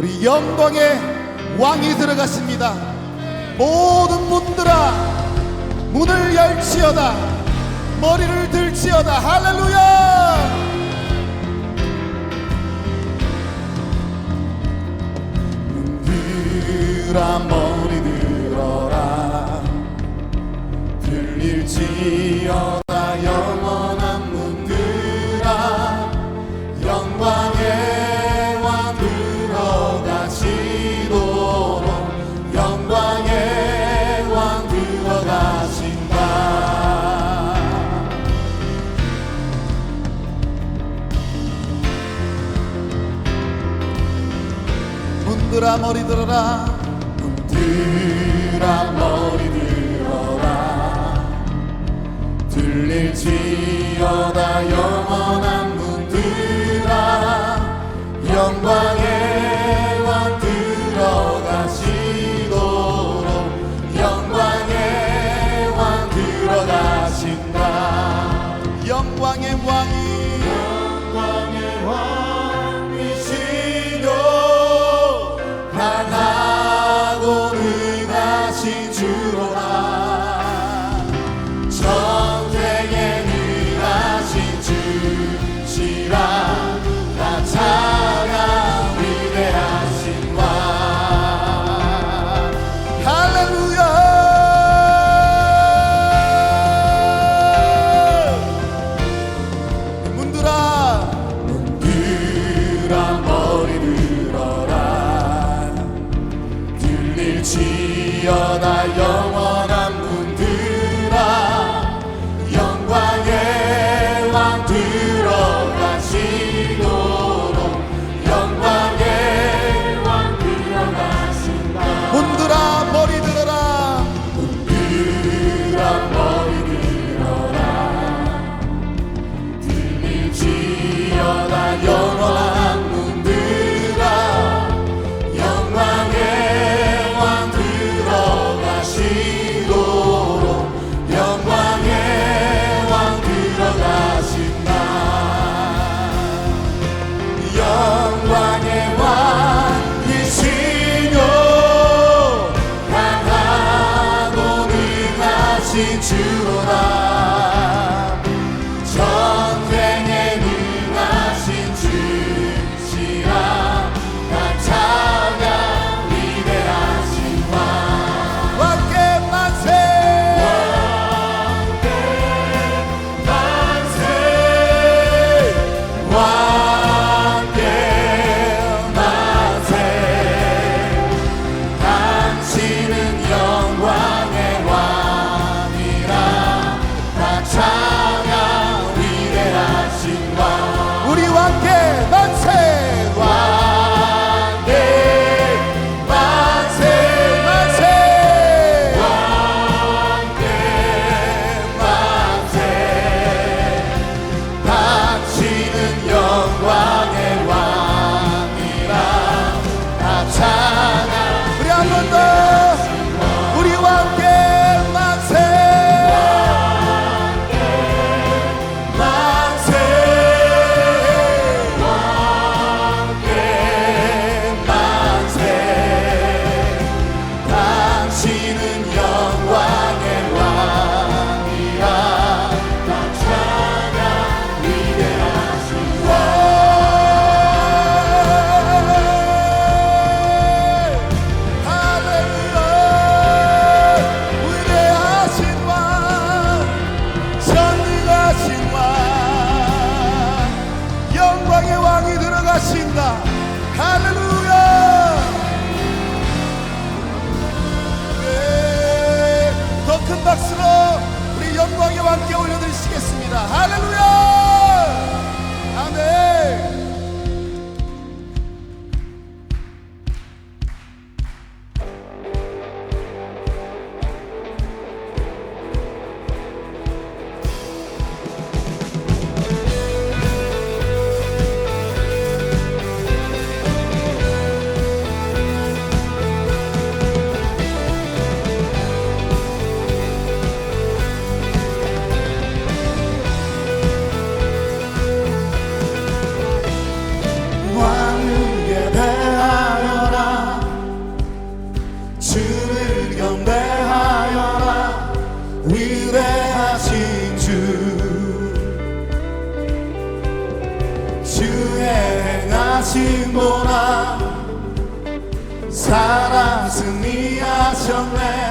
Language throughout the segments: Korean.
우리 영광의 왕이 들어갔습니다. 모든 문들아 문을 열지어다 머리를 들지어다. 할렐루야! 눈들아 머리 들어라. 들릴지어다. 군들아 머리 들어라. 군들아 머리 들어라. 들릴지어다 영원한 군들아. 영광의 Hallelujah. 생보라. 살아 승리하셨네.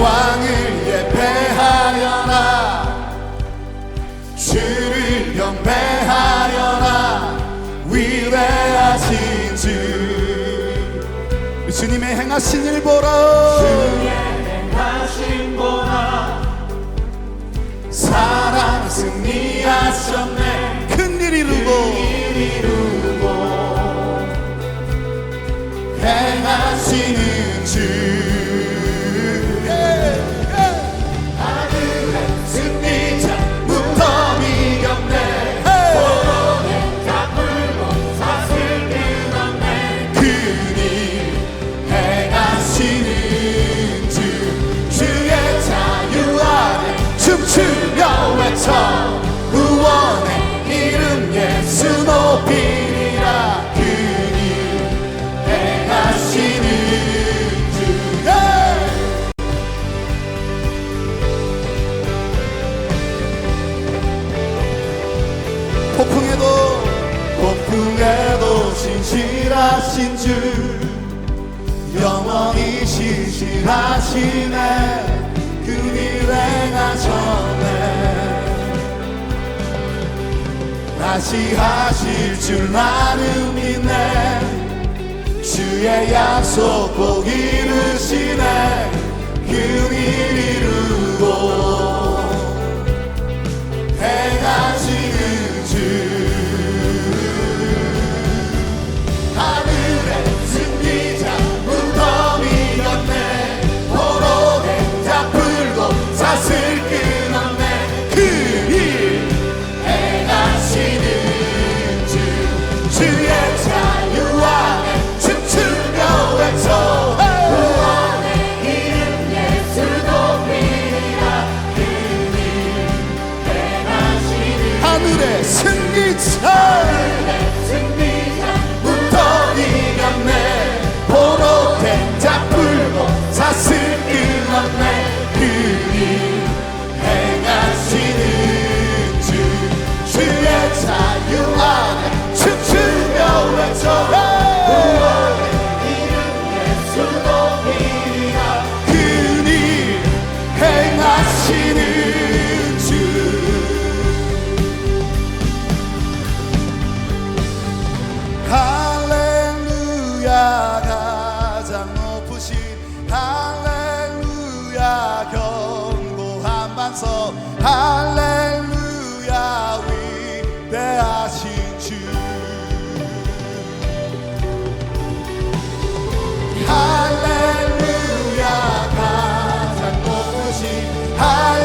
왕을 예배하려나? 주를 경배하려나? 위대하신 주. 주님의 행하신 일 보라. 주의 행하신 보라. 사랑 승리하셨네. 큰일 이루고. 큰일 이루고. 행하시는 주. 다시 하실 줄 나는 믿네. 주의 약속 꼭 이루시네. 그일 이루고 행하시 high.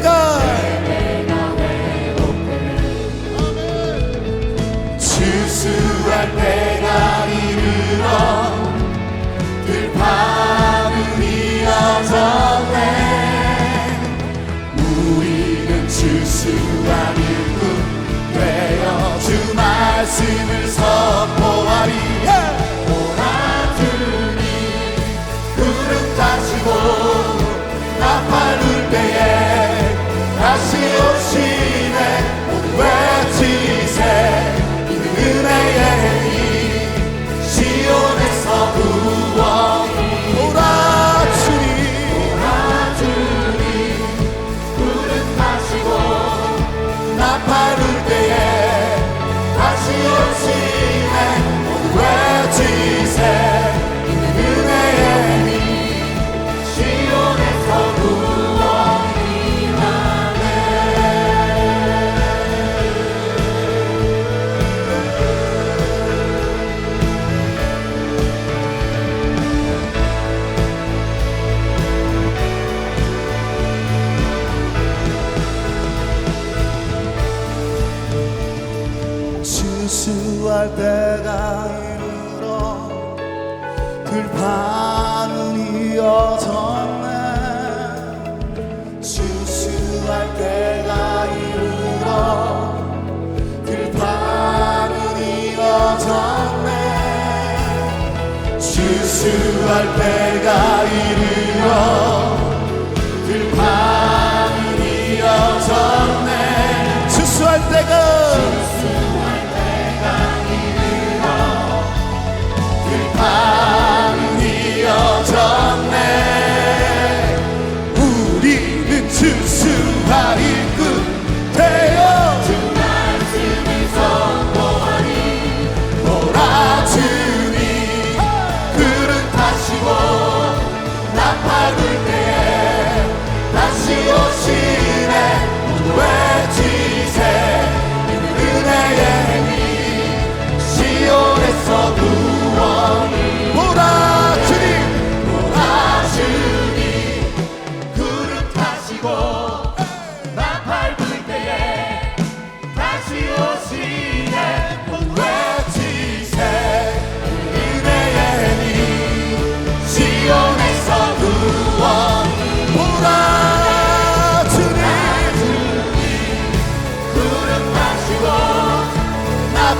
내가 실수할 때가 이르러 늘 밤은 이어졌네. 우리는 실수가 이르러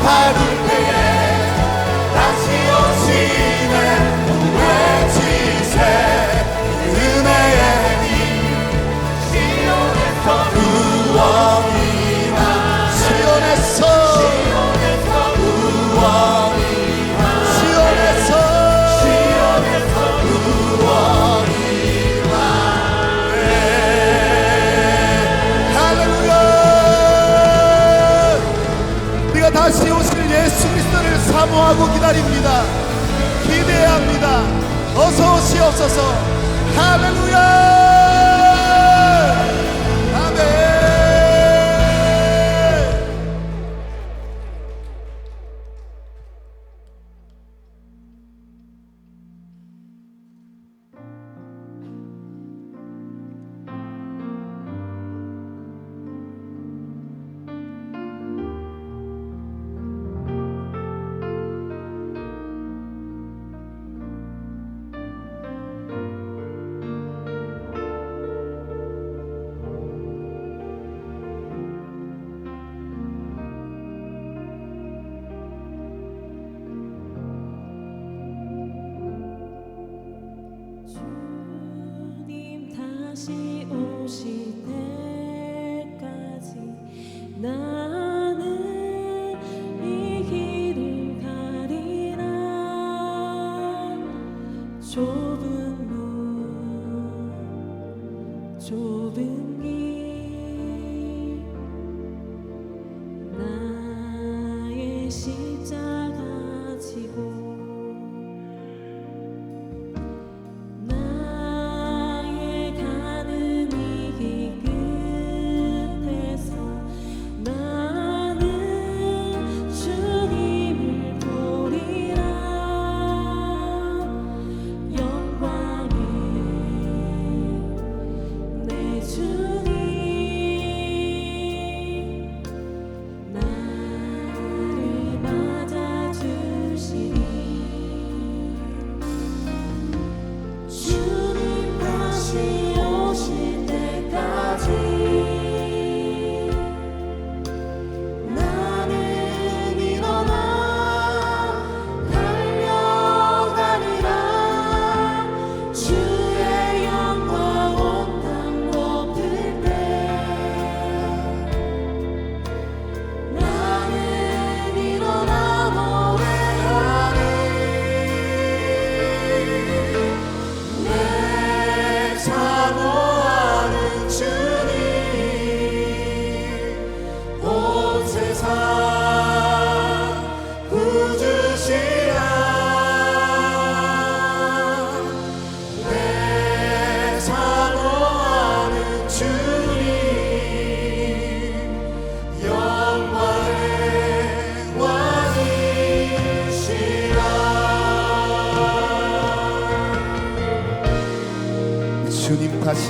Party. 기도하고 기다립니다. 기대합니다. 어서 오시옵소서. 할렐루야! 좁은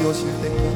지어질 때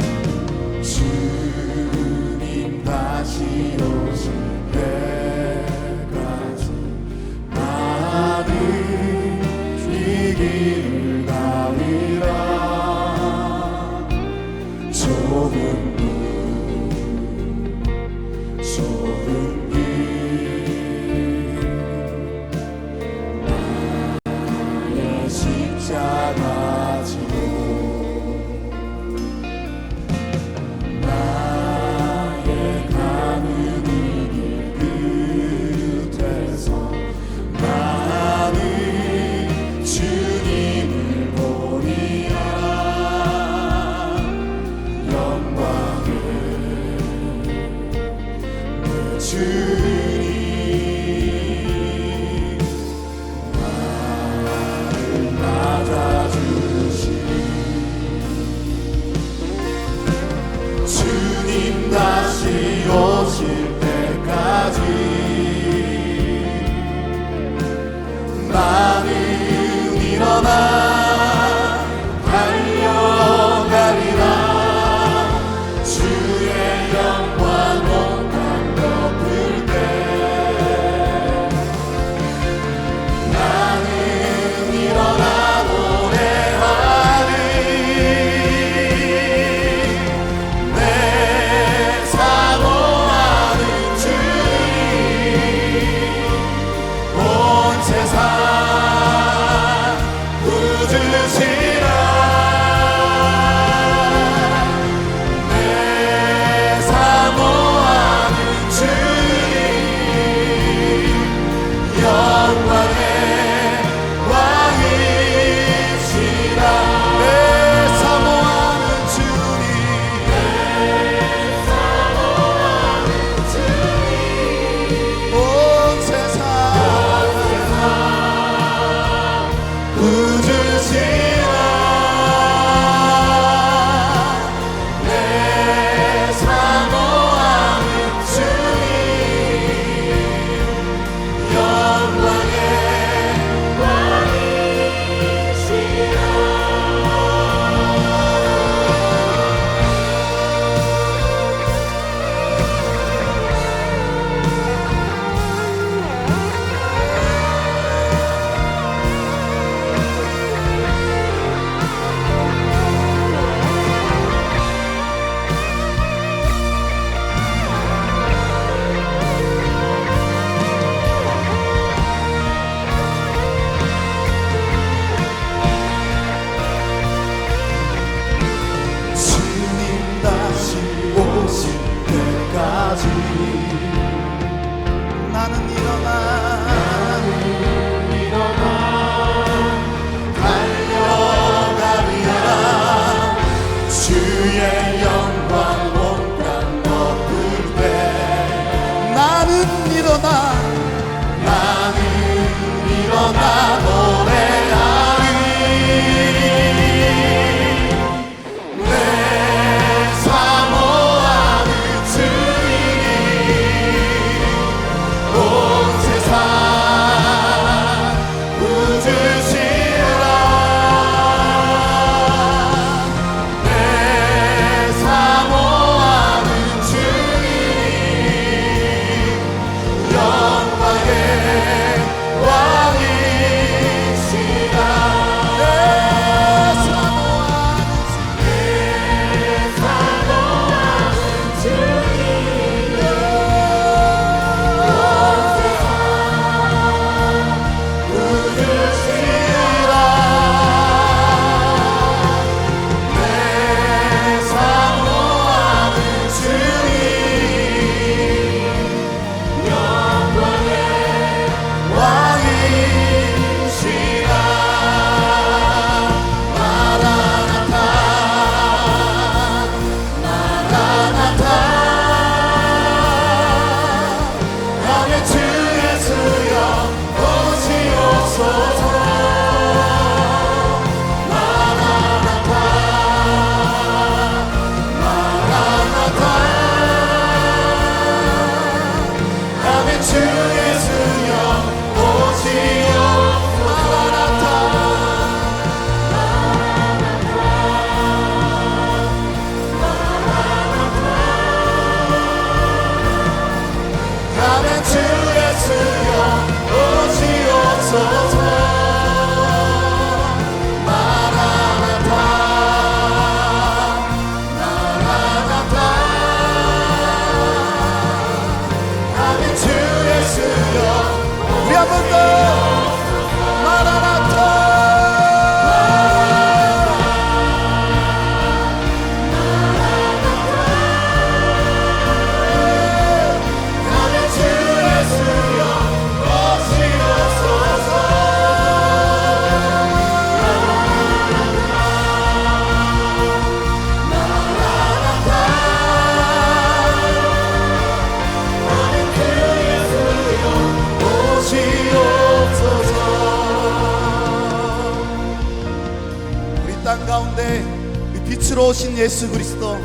오신 예수 그리스도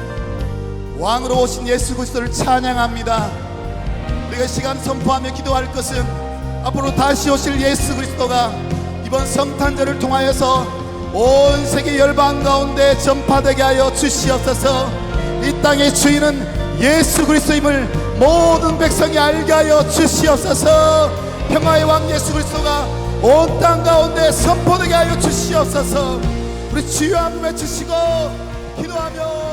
왕으로 오신 예수 그리스도를 찬양합니다. 우리가 이 시간 선포하며 기도할 것은 앞으로 다시 오실 예수 그리스도가 이번 성탄절을 통하여서 온 세계 열방 가운데 전파되게 하여 주시옵소서. 이 땅의 주인은 예수 그리스도임을 모든 백성이 알게 하여 주시옵소서. 평화의 왕 예수 그리스도가 온 땅 가운데 선포되게 하여 주시옵소서. 우리 주여 한번 외치시고 기도하며